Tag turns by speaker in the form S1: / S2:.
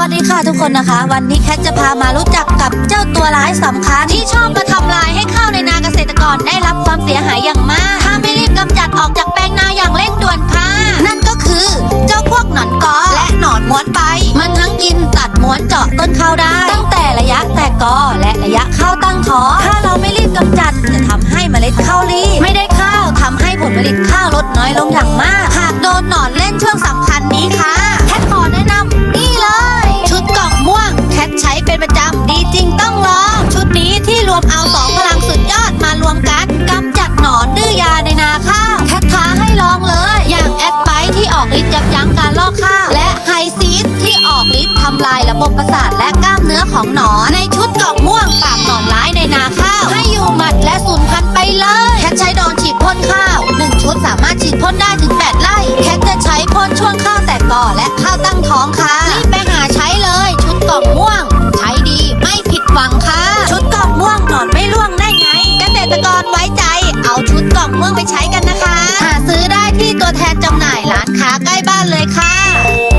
S1: วัสดีค่ะทุกคนนะคะ วันนี้แคทจะพามารู้จักกับเจ้าตัวร้ายสำคัญที่ชอบมาทำลายให้ข้าวในนาเกษตรกรได้รับความเสียหายอย่างมาก ถ้าไม่รีบกำจัดออกจากแปลงนาอย่างเร่งด่วนค่ะ นั่นก็คือเจ้าพวกหนอนกอและหนอนม้วนไปมันทั้งกินตัดม้วนเจาะต้นข้าวได้ ตั้งแต่ระยะแตกกอและระยะข้าวตั้งทอถ้าเราไม่รีบกำจัดจะทำให้เมล็ดข้าวรีบไม่ได้ข้าวทำให้ผลผลิตข้าวลดน้อยลงอย่างมาก หากโดนหนอนเล่นช่วงสำคัญนี้ค่ะ ยับยั้งการลอกข้าวและไฮซีดที่ออกฤทธิ์ทำลายระบบประสาทและกล้ามเนื้อของหนอนในชุดกองม่วงปราบหนอนร้ายในนาข้าว ให้อยู่หมัดและสูญพันธุ์ไปเลยแคทใช้ดรนฉีดพ่นข้าวหนึ่งชุดสามารถฉีดพ่นได้ถึง 8 ไร่แคทจะใช้พ่นช่วงข้าวแตกกอและข้าวตั้งท้องค่ะรีบไปหาใช้เลย ชุดกองม่วง ใช้ดีไม่ผิดหวังค่ะชุดกองม่วงหนอนไม่ร่วงได้ไงเกษตรกรไว้ใจ เอาชุดกองม่วงไปใช้กันนะคะาใกล้บ้านเลยค่ะ